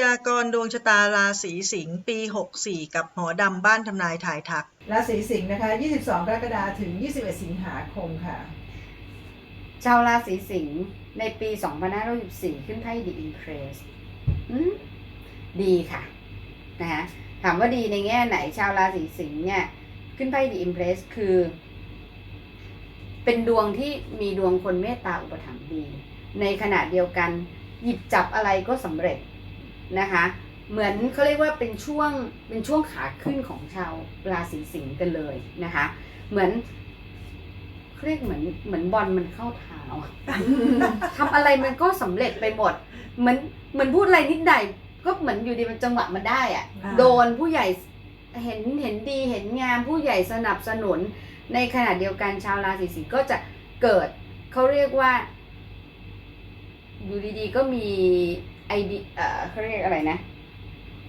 ยากรณ์ดวงชะตาราศีสิงห์ปี 64 กับหมอดำบ้านทำนายถ่ายทัก ราศีสิงห์นะคะ 22 กรกฎาคมถึง 21 สิงหาคมค่ะ ชาวราศีสิงห์ในปี 2564 ขึ้นไพ่ The Impress อืมดีค่ะนะคะถามว่าดีในแง่ไหนชาวราศีสิงห์เนี่ย ขึ้นไพ่ The Impress คือ เป็นดวงที่มีดวงคนเมตตาอุปถัมภ์ดี ในขณะเดียวกัน หยิบจับอะไรก็สำเร็จ นะคะ เหมือนเขาเรียกว่าเป็นช่วงเป็นช่วงขาขึ้นของชาวราศีสิงห์กันเลยนะคะ เหมือนเขาเรียกเหมือนเหมือนบอลมันเข้าเท้าทำอะไรมันก็สำเร็จไปหมด เหมือนเหมือนพูดอะไรนิดหน่อยก็เหมือนอยู่ดีมันจังหวะมันได้อะอ่าโดนผู้ใหญ่เห็นเห็นดีเห็นงามผู้ใหญ่สนับสนุน ในขณะเดียวกันชาวราศีสิงห์ก็จะเกิดเขาเรียกว่า อยู่ดีๆก็มี ไอเดียเอ่อเขาเรียกอะไรนะ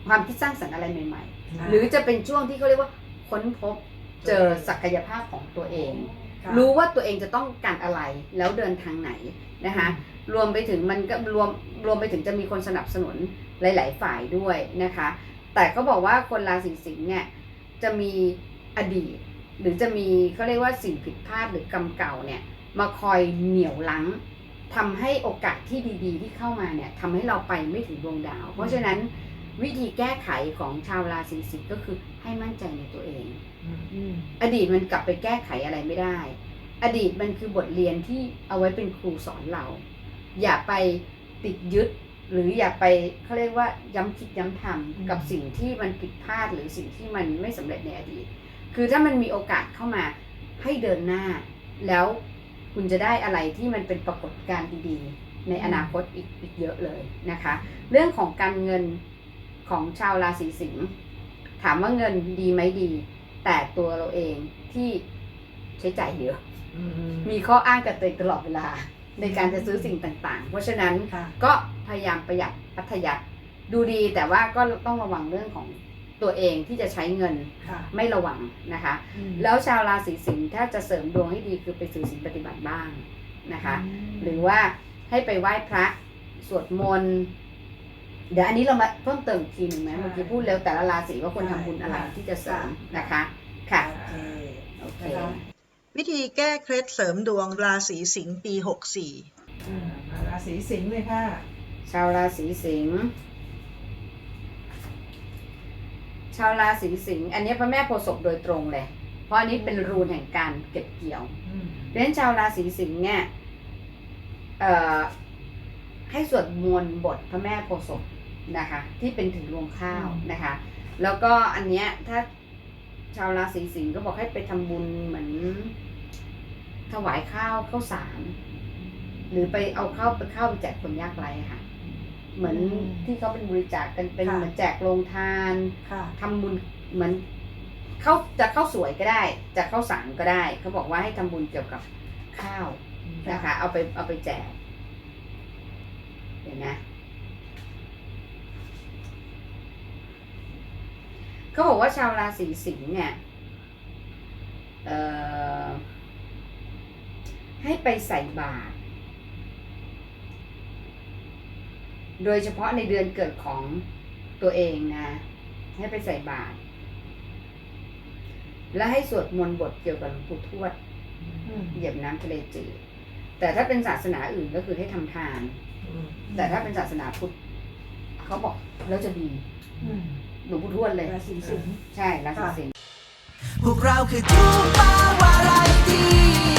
ความคิดสร้างสรรค์อะไรใหม่ๆ หรือจะเป็นช่วงที่เขาเรียกว่าค้นพบเจอศักยภาพของตัวเองค่ะรู้ว่าตัวเองจะต้องการอะไรแล้วเดินทางไหนนะคะรวมไปถึงมันก็รวมรวมไปถึงจะมีคนสนับสนุนหลาย ๆ ฝ่ายด้วยนะคะ แต่ก็บอกว่าคนราศีสิงห์เนี่ยจะมีอดีต หรือจะมีเขาเรียกว่าสิ่งผิดพลาดหรือกรรมเก่าเนี่ยมาคอยเหนี่ยวลัง ทำให้โอกาสที่ดีๆ ที่เข้ามาเนี่ยทำให้เราไปไม่ถึงดวงดาว เพราะฉะนั้นวิธีแก้ไขของชาวราศีสิงห์ก็คือให้มั่นใจในตัวเองอืมอดีตมันกลับไปแก้ไขอะไรไม่ได้ อดีตมันคือบทเรียนที่เอาไว้เป็นครูสอนเรา อย่าไปติดยึด หรืออย่าไปเขาเรียกว่าย้ำคิดย้ำทำกับสิ่งที่มันผิดพลาดหรือสิ่งที่มันไม่สำเร็จในอดีต คือถ้ามันมีโอกาสเข้ามาให้เดินหน้าแล้ว คุณจะได้อะไรที่มันเป็นปรากฏการณ์ดีๆ ในอนาคตอีกอีกเยอะเลยนะคะ เรื่องของการเงินของชาวราศีสิงห์ถามว่าเงินดีไหมดี แต่ตัวเราเองที่ใช้จ่ายเยอะอืมมีข้ออ้างกับตัวเองตลอดเวลา ในการจะซื้อสิ่งต่างๆ เพราะฉะนั้นค่ะก็พยายามประหยัดพัทยัดดูดีแต่ว่าก็ต้องระวังเรื่องของ ตัวเองที่จะใช้เงินค่ะไม่ระวังนะคะอืมแล้วชาวราศีสิงห์ถ้าจะเสริมดวงให้ดีคือไปสื่อศีลปฏิบัติบ้างนะคะ หรือว่าให้ไปไหว้พระสวดมนต์เดี๋ยวอันนี้เรามาเพิ่มเติมอีกทีหนึ่งไหมเมื่อกี้พูดเร็วแต่ละราศีว่าควรทำบุญอะไรที่จะเสริมนะคะค่ะโอเคโอเคนะคะวิธีแก้เคล็ดเสริมดวงราศีสิงห์ปี64อ่ามาราศีสิงห์เลยค่ะ ชาวราศีสิงห์ ชาวราศีสิงห์อันนี้พระแม่โพธิ์ศพโดยตรงเลย เพราะอันนี้เป็นรูนแห่งการเก็บเกี่ยวอืมเพราะฉะนั้นชาวราศีสิงห์เนี่ยเอ่อให้สวดมนต์บทพระแม่โพธิ์ศพนะคะ ที่เป็นถึงรวงข้าวนะคะ แล้วก็อันเนี้ยถ้าชาวราศีสิงห์ก็บอกให้ไปทำบุญเหมือนถวายข้าวข้าวสาร หรือไปเอาข้าวไปข้าวไปแจกคนยากไร้ค่ะ เหมือนที่เขาเป็นบริจาคกันเป็นเหมือนแจกโรงทานค่ะทำบุญเหมือนเขาจะเข้าสวยก็ได้ จะเข้าสารก็ได้ เขาบอกว่าให้ทำบุญเกี่ยวกับข้าวนะคะ เอาไปเอาไปแจกเห็นไหมเขาบอกว่าชาวราศีสิงห์เนี่ยเอ่อให้ไปใส่บาตร โดยเฉพาะในเดือนเกิดของตัวเองนะ ให้ไปใส่บาตรและให้สวดมนต์บทเกี่ยวกับหลวงปู่ทวดอืมเหยียบน้ำทะเลจืดแต่ถ้าเป็นศาสนาอื่นก็คือให้ทำทานอืมแต่ถ้าเป็นศาสนาพุทธเขาบอกแล้วจะดีอืมหลวงปู่ทวดเลยราศีสิงห์ใช่ราศีสิงห์พวกเราคือทูปาว